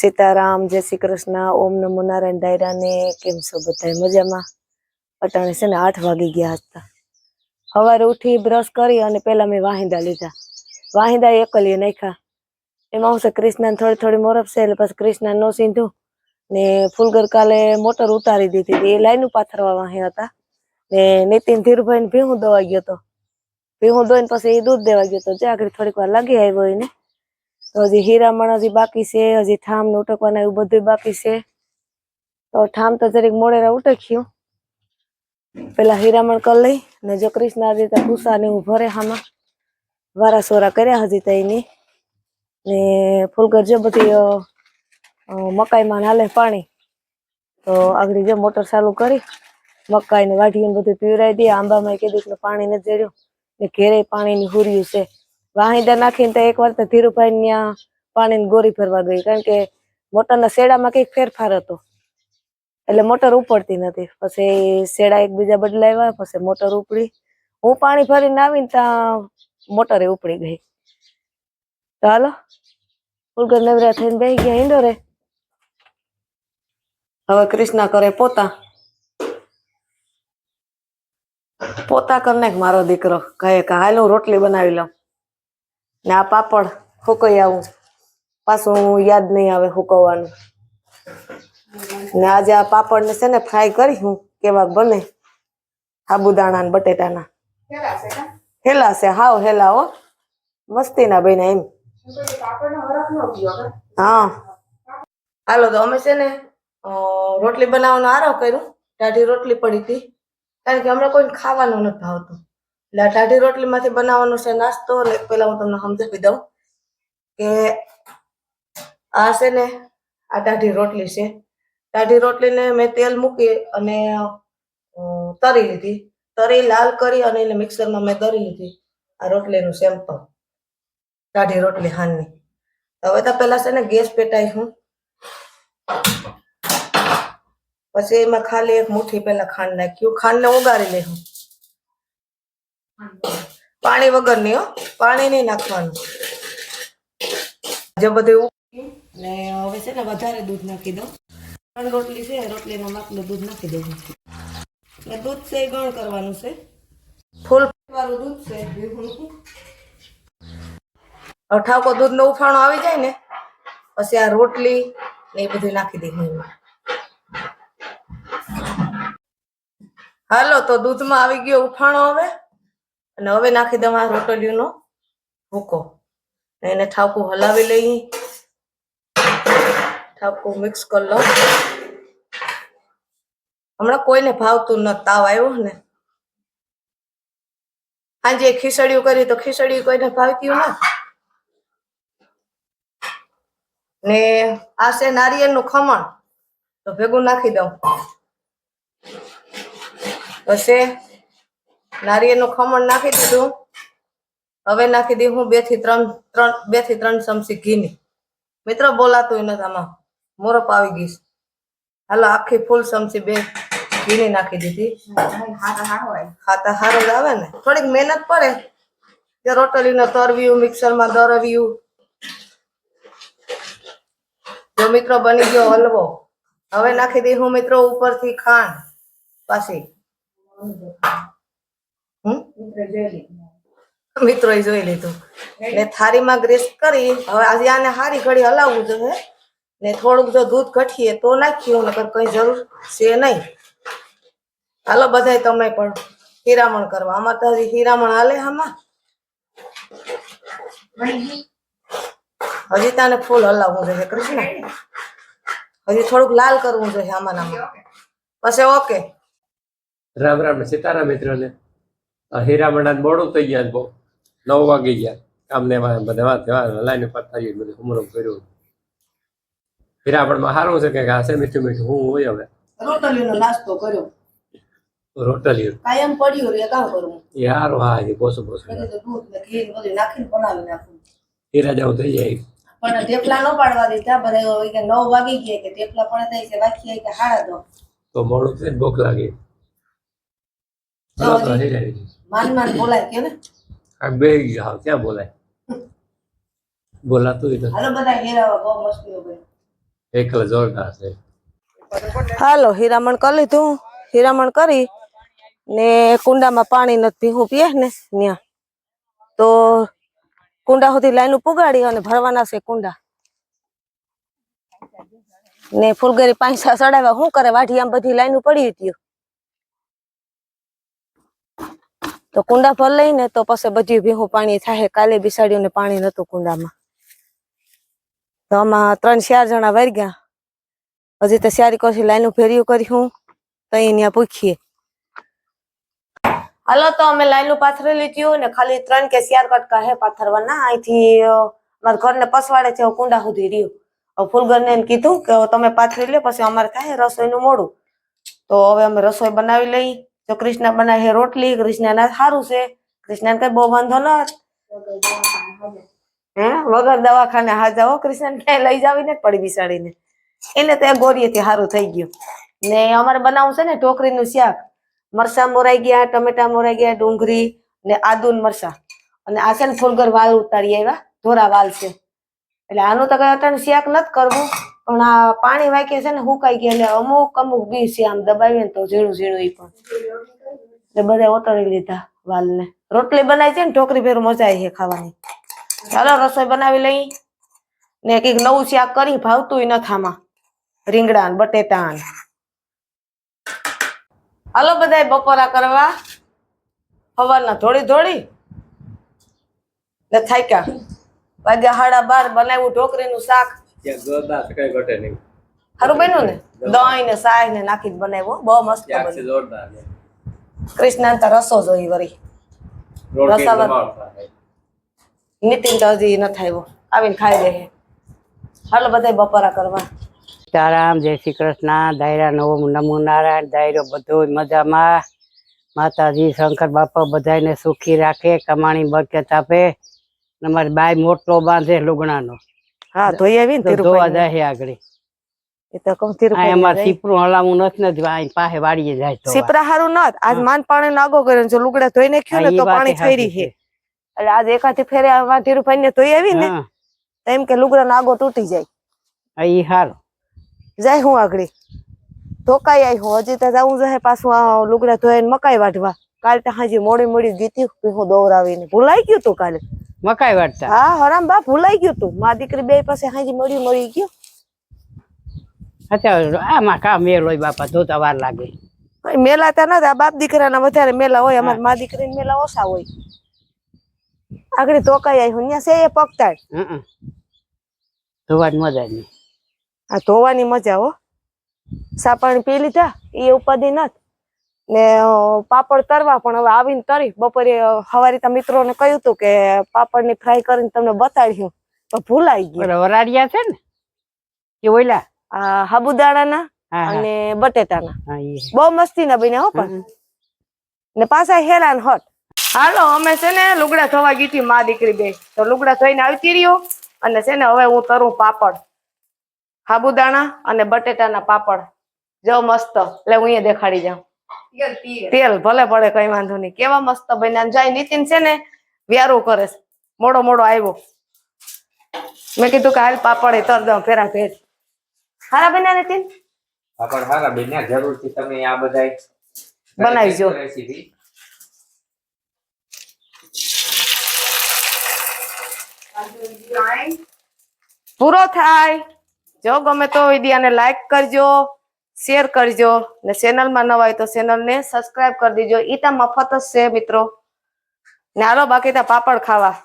સીતારામ, જય શ્રી કૃષ્ણ, ઓમ નમો નારાયણ દાયરા ને કેમ છો બધા મજામાં? અટાણે છે ને આઠ વાગી ગયા હતા. સવારે ઉઠી બ્રશ કરી અને પેલા મેં વાહિંદા લીધા. વાહિંદા એકલીએ નાખ્યા. એમાં હું છે કૃષ્ણ થોડી થોડી મોરફ છે એટલે પછી કૃષ્ણ નો સીધું. ને ફૂલગર કાલે મોટર ઉતારી દીધી હતી. એ લાઈનું પાથરવા વાહે હતા. ને નીતિન ધીરુભાઈ ને ભીહું દવા ગયો હતો ભીહું દોઈને પછી એ દૂધ દેવા ગયો હતો જે આગળ થોડીક વાર લાગી આવ્યો એને. તો હજી હીરામણ હજી બાકી છે, હજી ઠામ ઉટકવાના એવું બધું બાકી છે. તો ઠામ તો જરીક મોડેરા ઉટક્યું. પેલા હીરામણ કરી લઈ ને જો કૃષ્ણ હજી ભૂસા ને એવું ભરે હામાં. વારા સોરા કર્યા હજી તો ને. ફૂલગર જો બધી મકાઈમાં હાલે પાણી. તો આગળ જો મોટર ચાલુ કરી, મકાઈ ને વાઢીને બધું પીવરાઈ દે. આંબામાં કીધું કે પાણી નથી જડ્યું. ને ઘેરે પાણીની હુર્યું છે. વાહિંદા નાખીને તો એકવાર તો ધીરુભાઈ ત્યાં પાણીની ગોરી ભરવા ગઈ. કારણ કે મોટરના શેડામાં કંઈક ફેરફાર હતો. એટલે મોટર ઉપડતી નથી. પછી શેડા એકબીજા બદલાવ્યા, પછી મોટર ઉપડી. હું પાણી ભરીને આવીને ત્યાં મોટરે ઉપડી ગઈ. તો હાલો, ફૂલગર નવરા થઈને બેસી ગયા ઈંડોરે હવે કૃષ્ણા કરે પોતા. પોતા કર નાખ મારો દીકરો. કહે કે હાલ હું રોટલી બનાવી લઉં. ને આ પાપડ હુકાઈ આવું. પાછું યાદ નહીં આવે હુકવવાનું ને આજે આ પાપડ ને છે ને ફ્રાય કરી હું કેવા બને. સાબુદાણા ને બટેટાના. હેલા છે હાવ હેલા હો. મસ્તીના બન્યા એમ. હા હાલો તો અમે છે ને રોટલી બનાવવાનો આરો કર્યું. ટાઢી રોટલી પડી હતી. કારણ કે અમને કોઈને ખાવાનું નથી ભાવતું. એટલે ટાઢી રોટલીમાંથી બનાવવાનો છે નાસ્તો અને પહેલા હું તમને સમજાવી દઉં કે આ છે ને આ ટાઢી રોટલી છે. ટાઢી રોટલીને મેં તેલ મૂકી અને તરી લીધી. તરી લાલ કરી અને એને મિક્સરમાં મેં તરી લીધી. આ રોટલીનું સેમ્પલ ટાઢી રોટલી હાનની હવે તો પેલા છે ને ગેસ પેટાઈ હું. પછી એમાં ખાલી એક મુઠ્ઠી પેલા ખાંડ નાખ્યું. ખાંડને ઓગાળી લેવું પાણી વગરની હો. પાણી નહીં નાખવાનું. જે બધું ને હવે છે ને વધારે દૂધ નાખી દઉં. ત્રણ રોટલી છે રોટલીના માપનું દૂધ નાખી દઉં. એટલે દૂધ છે એ ગણ કરવાનું છે. ફૂલ વાળું દૂધ છે ભીગું. હવે ઠાકો દૂધ નો ઉફાણો આવી જાય ને પછી આ રોટલી ને એ બધું નાખી દીધું હાલો તો દૂધમાં આવી ગયો ઉફાણો હવે. અને હવે નાખી દઉં આ રોટલીનો ભૂકો. એને ઠાકું હલાવી લઈ. ઠાકું મિક્સ કરી લો હમણાં કોઈને ભાવતું ન તાવ આવ્યો ને. સાંજે ખીચડીયું કરી તો ખીચડી કોઈને ભાવતી ના. ને આ છે નારિયેળનું ખમણ. તો ભેગું નાખી દઉં. પછી નારિયેળનું ખમણ નાખી દીધું. હવે નાખી દઈ હું બેથી ત્રણ ત્રણ બેથી ત્રણ ચમચી ઘીની. મિત્ર બોલાતું નથી આમાં. મોરપ આવી ગઈ હાલો, આખી ફૂલ ચમચી બે ઘીની નાખી દીધી. ખાતા હારો જ આવે ને. થોડીક મહેનત પડે. કે રોટલીને તરવ્યું, મિક્સરમાં દરવ્યું. જો મિત્રો બની ગયો હલવો. હવે નાખી દઈ હું મિત્રો ઉપરથી ખાંડ પાછી. મિત્રો જોઈ લીધું. ને થાળીમાં ગ્રેસ કરી હવે આજે આને હારી ઘડી હલાવવું જોઈએ ને થોડુંક જો દૂધ ઘટીએ તો નાખ્યું નકર કઈ જરૂર છે નહીં. હાલો બધાય તમે પણ હીરામણ કરવા. આમાં તો હજી હીરામણ હાલે આમાં હજી તાને ફૂલ હલાવવું જોઈએ કૃષ્ણ. હજી થોડુંક લાલ કરવું જોઈએ આમાં ને પછી ઓકે. રામ રામ ને સીતારામ મિત્રોને. આ હીરામણા મોડું થઈ ગયા બહુ. નવ વાગી ગયા. કામને બધા વાત લાઈન ઉપર થઈ બધું હુમરો કર્યું. હીરામણમાં સારું છે કે આ મીઠું મીઠું. હું હોય હવે. રોટલીનો નાસ્તો કર્યો. રોટલી કાયમ પડ્યું રે કામ કરવું એ હા એ પોસું પોસું. દૂધ ને ઘી બધું નાખીને બનાવી નાખું. હીરા જેવું થઈ જાય. પણ ઢેપલા ન પાડવા દીધા બધા કે નવ વાગી ગયા કે ઢેપલા પણ થાય છે વાકી કે હાડા દો. તો મોડું થઈને ભૂખ લાગી. હાલો તો હજી- હીરા લીધી. માન માન બોલાય કે ને? આ બે ગયા ક્યાં બોલાય? બોલાતું એટલે હાલો બધા હેરાવા બહુ મસ્તી હોય એકલા જોરદાર છે. હાલો હીરામણ કરી લીધું. હીરામણ કરી ને કુંડામાં પાણી નથી ભીહું પીએ ને ત્યાં તો કુંડા સુધી લાઈન પુગાડી અને ભરવાના છે કુંડા. ને ફૂલગરી પાંચસા ચડાવ્યા શું કરે? વાઢી આમ બધી લાઈન પડી હતી તો કુંડા ભર લઈને તો પછી બધી ભીહું પાણી થાય. કાલે બિસાડ્યું ને પાણી નતું કુંડામાં. તો આમાં ત્રણ ચાર જણા વર ગયા હજી તો સારી કોશી લાઈનું ફેર્યું કર્યું. તો અહીંયા પૂછીએ. હાલો, તો અમે લાઈનું પાથરેલી લીધું ને ખાલી ત્રણ કે ચાર કટકા હે પાથરવાના. અહીંથી મારા ઘરને પસવાડે છે કુંડા સુધી રહ્યું. ફૂલગરને એમ કીધું કે તમે પાથરી લે, પછી અમારે થાય રસોઈનું મોડું. તો હવે અમે રસોઈ બનાવી લઈ. જો કૃષ્ણ બનાવે રોટલી, કૃષ્ણાના સારું છે. કૃષ્ણને કઈ બહુ વાંધો ન હે? વગર દવાખાને હા જાઓ કૃષ્ણ ક્યાંય લઈ જાવી ને પડી બિસાડીને. એને તો ગોરીએથી સારું થઈ ગયું. ને અમારે બનાવવું છે ને ટોકરીનું શાક. મરસા મોરાઈ ગયા, ટમેટા મોરાઈ ગયા, ડુંગળી ને આદુ ને મરસા અને આ છે ને ફૂલગર વાલ ઉતારી આવ્યા. ધોરા વાલ છે. એટલે આનું તો કઈ અત્યારે શાક નથી કરવું. પણ આ પાણી વાંકે છે ને હુકાઈ ગયા એટલે અમુક અમુક બી છે આમ દબાવીએ ને તો ઝીણું ઝીણું ઈ પણ. એટલે બધા ઓતળી લીધા વાલને. રોટલી બનાવી છે ને ઢોકરી ફેર મજા છે ખાવાની. ચાલો રસોઈ બનાવી લઈ. ને કંઈક નવું શાક કરી, ભાવતું નથામાં. રીંગણા ને બટેટા ને. હાલો બધા બપોરા કરવા. સવારના ધોળી ધોળી. ને થાક્યા. વાગ્યા સાડા બાર બનાવ્યું ઢોકરીનું શાક. ત્યાં જોરદાર છે, કઈ ઘટે નહીં. સારું બન્યું ને? દહીં ને સાય ને નાખી બનાવ્યો બહુ મસ્ત બન્યું. જોરદાર છે. કૃષ્ણ તો રસો જોઈ વરી. નીતિન તો હજી ન આવ્યો આવીને ખાઈ લે હાલો બધા બપોરા કરવા. સીતારામ જય શ્રી કૃષ્ણ દાયરા નવો નમો નારાયણ દાયરો બધો મજામાં. માતાજી શંકર બાપા બધાને સુખી રાખે કમાણી બરકત આપે. અમારી મારી બાઈ મોટલો બાંધે લુગણાનો. હા ધોઈ આવી ને ધોવા જાય આગળ. એ તો આ તિરુપતિ જાય. સીપરું હલાવું નથી નથી આ પાસે વાડીએ જાય તો સીપરા હારું નત. આજ માન પાણી નાગો કર્યો ને જો લુગડા ધોઈ નાખ્યું ને તો પાણી ફેરી છે. એટલે આજ એકાથી ફેરે આવા ધીરુભાઈ ને ધોઈ આવી ને એમ કે લુગડા નાગો તૂટી જાય. ઈ હારું. જાય હું આગળ. ધોકાઈ આવી હું. હજી તો જવું જશે પાછું આ લુગડા ધોઈને મકાઈ વાઢવા. કાલે તો હાજી મોડી મોડી ગીતી હું દોરાવીને. ભૂલાઈ ગયું તું કાલે. મકાઈ વાટતા. હા હરામ બા ભૂલાઈ ગયું તું. મા દીકરી બે પાસે હાજી મળી મળી ગયું. અત્યારે આમાં કા મેળ હોય બાપા ધોતા વાર લાગે. કઈ મેલા તો નથી આ બાપ દીકરાના વધારે મેલા હોય. અમારા મા દીકરીને મેલા ઓછા હોય. આગળ ધોકાઈ આવી હું છે એ પગતાડ હમ ધોવાની મજા નહીં. આ ધોવાની મજા હો. સાપાણી પી લીધા. એ ઉપાધિ નત. ને પાપડ તરવા પણ હવે આવીને તરી. બપોરે હવારી તા મિત્રોને કહ્યું હતું કે પાપડની ફ્રાય કરીને તમને બતાડ્યું. તો ભૂલાઈ ગયું. વરાડિયા છે ને? કે ઓલા હા હા. અને બટેટાના. બહુ મસ્તી ના બન્યા હો પણ. ને પાછા હેરાન હટ હાલો અમે છે ને લુગડા ધોવા ગઈ હતી મા દીકરી બે તો લુગડા ધોઈને આવતી રહ્યો અને છે ને હવે હું તરું પાપડ. સાબુદાણા અને બટેટાના પાપડ. જો મસ્ત. એટલે હું અહીંયા દેખાડી જાઉં. તેલ ભલે પડે કઈ વાંધો નહીં. કેવા મસ્ત બન્યા જાય નીતિન છે ને વ્યારો કરે છે. મોડો મોડો આવ્યો. મેં કીધું કે હાલ પાપડ એ તર દઉં ફેરા ભેજ હારા બન્યા નીતિન? પાપડ હારા બેન જરૂરથી તમે આ બધા બનાવીજો પૂરો થાય. જો ગમે તો વિદ્યાને લાઈક કરજો. શેર કરજો ને ચેનલમાં નવા હોય તો ચેનલને સબસ્ક્રાઇબ કરી દેજો. ઈ તો મફત જ છે મિત્રો. ને હાલો બાકી તો પાપડ ખાવા.